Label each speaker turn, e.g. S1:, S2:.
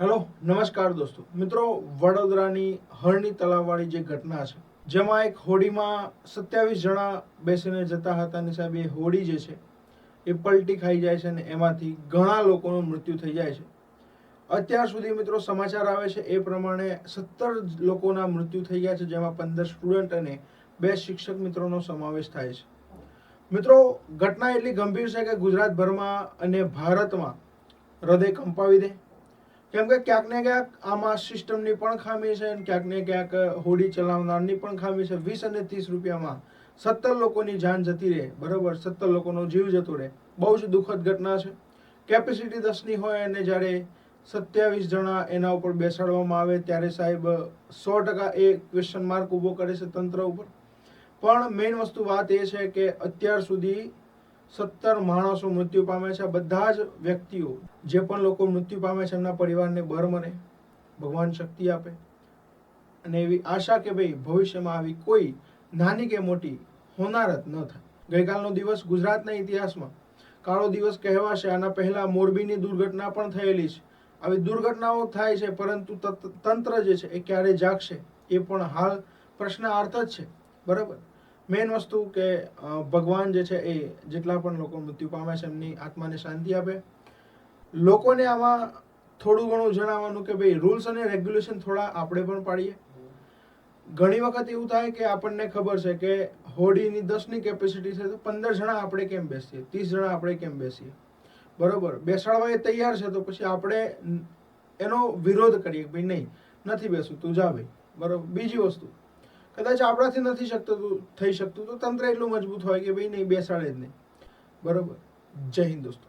S1: Hello, નમસ્કાર દોસ્તો. મિત્રો, વડોદરાની હરણી તલાવવાળી જે ઘટના છે, જેમાં એક હોડીમાં સત્યાવીસ જણા બેસીને જતા હતા અને સાહેબ એ હોડી જે છે, એ પલટી ખાઈ જાય છે અને એમાંથી ઘણા લોકોનું મૃત્યુ થઈ જાય છે. અત્યાર સુધી મિત્રો સમાચાર આવે છે એ પ્રમાણે સત્તર લોકોના મૃત્યુ થઈ ગયા છે, જેમાં પંદર સ્ટુડન્ટ અને બે શિક્ષક મિત્રોનો સમાવેશ થાય છે. મિત્રો, ઘટના એટલી ગંભીર છે કે ગુજરાતભરમાં અને ભારતમાં હૃદય કંપાવી દે કેમ કે ક્યાંક ને ક્યાંક આમાં સિસ્ટમની પણ ખામી છે અને ક્યાંક ને ક્યાંક હોડી ચલાવનારની પણ ખામી છે. વીસ અને ત્રીસ રૂપિયામાં સત્તર લોકોની જાન જતી રહે. બરાબર? સત્તર લોકોનો જીવ જતો રહે. બહુ જ દુઃખદ ઘટના છે. કેપેસિટી દસની હોય અને જ્યારે સત્યાવીસ જણા એના ઉપર બેસાડવામાં આવે, ત્યારે સાહેબ સો ટકા એ ક્વેશ્ચન માર્ક ઊભો કરે છે તંત્ર ઉપર. પણ મેઇન વસ્તુ વાત એ છે કે અત્યાર સુધી સત્તર માણસો મૃત્યુ પામે છે. બધા જ વ્યક્તિઓ જે પણ લોકો મૃત્યુ પામે છે, એમના પરિવારને બર મને, ભગવાન શક્તિ આપે. અને એવી આશા કે ભાઈ ભવિષ્યમાં આવી કોઈ નાની કે મોટી હોનારત ન થાય. ગઈકાલનો દિવસ ગુજરાતના ઇતિહાસમાં કાળો દિવસ કહેવાશે. આના પહેલાં મોરબીની દુર્ઘટના પણ થયેલી છે. આવી દુર્ઘટનાઓ થાય છે, પરંતુ તત- તંત્ર જે છે એ ક્યારે જાગશે એ પણ હાલ પ્રશ્નાર્થ જ છે. બરાબર? મેઇન વસ્તુ કે ભગવાન જે છે એ જેટલા પણ લોકો મૃત્યુ પામે છે, એમની આત્માને શાંતિ આપે. લોકોને આમાં થોડું ઘણું જણાવવાનું કે ભાઈ રૂલ્સ અને રેગ્યુલેશન થોડા આપણે પણ પાડીએ. ઘણી વખત એવું થાય કે આપણને ખબર છે કે હોડીની દસની કેપેસિટી છે તો પંદર જણા આપણે કેમ બેસીએ? ત્રીસ જણા આપણે કેમ બેસીએ? બરોબર. બેસાડવા એ તૈયાર છે તો પછી આપણે એનો વિરોધ કરીએ ભાઈ, નહીં, નથી બેસવું, તું જા ભાઈ. બરોબર. બીજી વસ્તુ કદાચ આપણાથી નથી શકતું થઈ શકતું, તો તંત્ર એટલું મજબૂત હોય કે ભાઈ નહીં, બેસાડે જ નહીં. બરોબર? જય હિન્દ દોસ્તો.